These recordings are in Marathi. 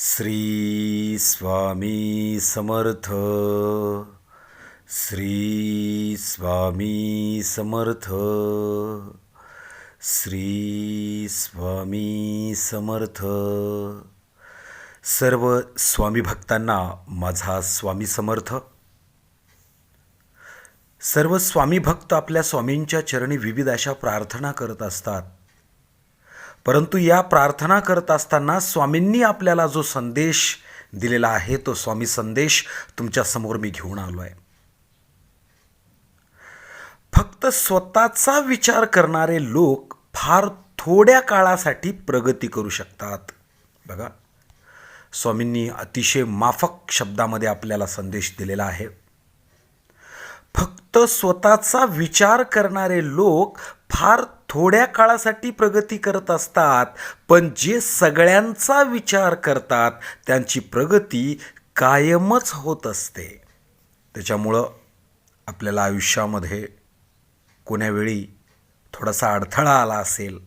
श्री स्वामी समर्थ। श्री स्वामी समर्थ। श्री स्वामी समर्थ। सर्व स्वामी भक्तांना माझा स्वामी समर्थ. सर्व स्वामी भक्त आपल्या स्वामींच्या चरणी विविध अशा प्रार्थना करत असतात. परंतु या प्रार्थना करत असताना स्वामींनी आपल्याला जो संदेश दिलेला आहे तो स्वामी संदेश तुमच्यासमोर मी घेऊन आलो आहे. फक्त स्वतःचा विचार करणारे लोक फार थोड्या काळासाठी प्रगती करू शकतात. बघा स्वामींनी अतिशय माफक शब्दामध्ये आपल्याला संदेश दिलेला आहे. फक्त स्वतःचा विचार करणारे लोक फार थोड्या काळासाठी प्रगती करत असतात पण जे सगळ्यांचा विचार करतात त्यांची प्रगती कायमच होत असते. त्याच्यामुळं आपल्याला आयुष्यामध्ये कोण्यावेळी थोडासा अडथळा आला असेल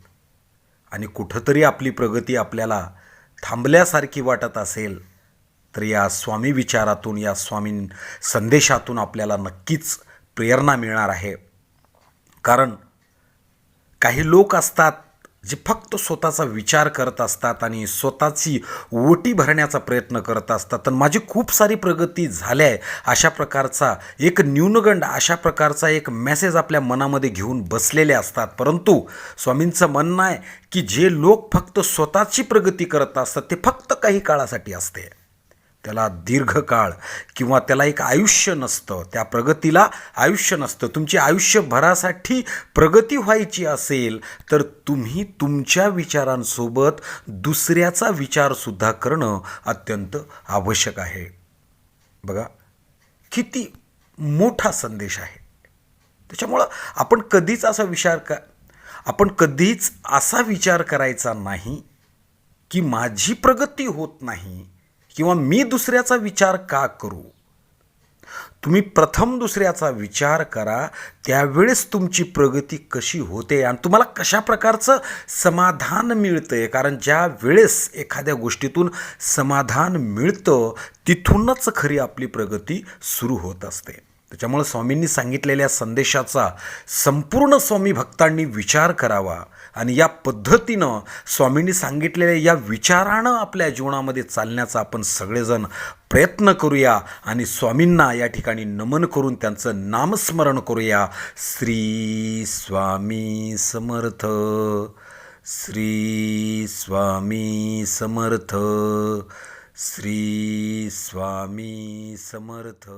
आणि कुठंतरी आपली प्रगती आपल्याला थांबल्यासारखी वाटत असेल तर या स्वामी विचारातून या स्वामी संदेशातून आपल्याला नक्कीच प्रेरणा मिळणार आहे. कारण काही लोक असतात जे फक्त स्वतःचा विचार करत असतात आणि स्वतःची ओटी भरण्याचा प्रयत्न करत असतात. तर माझी खूप सारी प्रगती झाली आहे अशा प्रकारचा एक न्यूनगंड अशा प्रकारचा एक मेसेज आपल्या मनामध्ये घेऊन बसलेले असतात. परंतु स्वामींचं म्हणणं आहे की जे लोक फक्त स्वतःची प्रगती करत असतात ते फक्त काही काळासाठी असते. त्याला दीर्घकाळ किंवा त्याला एक आयुष्य नसतं त्या प्रगतीला आयुष्य नसतं. तुमची आयुष्यभरासाठी प्रगती व्हायची असेल तर तुम्ही तुमच्या विचारांसोबत दुसऱ्याचा विचारसुद्धा करणं अत्यंत आवश्यक आहे. बघा किती मोठा संदेश आहे. त्याच्यामुळं आपण कधीच असा विचार का आपण कधीच असा विचार करायचा नाही की माझी प्रगती होत नाही. किंवा मी दुसऱ्याचा विचार का करू? तुम्ही प्रथम दुसऱ्याचा विचार करा त्यावेळेस तुमची प्रगती कशी होते आणि तुम्हाला कशा प्रकारचं समाधान मिळतं आहे कारण ज्या वेळेस एखाद्या गोष्टीतून समाधान मिळतं तिथूनच खरी आपली प्रगती सुरू होत असते. त्याच्यामुळं स्वामींनी सांगितलेल्या संदेशाचा संपूर्ण स्वामी भक्तांनी विचार करावा. आणि या पद्धतीनं स्वामींनी सांगितलेल्या या विचारानं आपल्या जीवनामध्ये चालण्याचा आपण सगळेजण प्रयत्न करूया आणि स्वामींना या ठिकाणी नमन करून त्यांचं नामस्मरण करूया. श्री स्वामी समर्थ. श्री स्वामी समर्थ. श्री स्वामी समर्थ.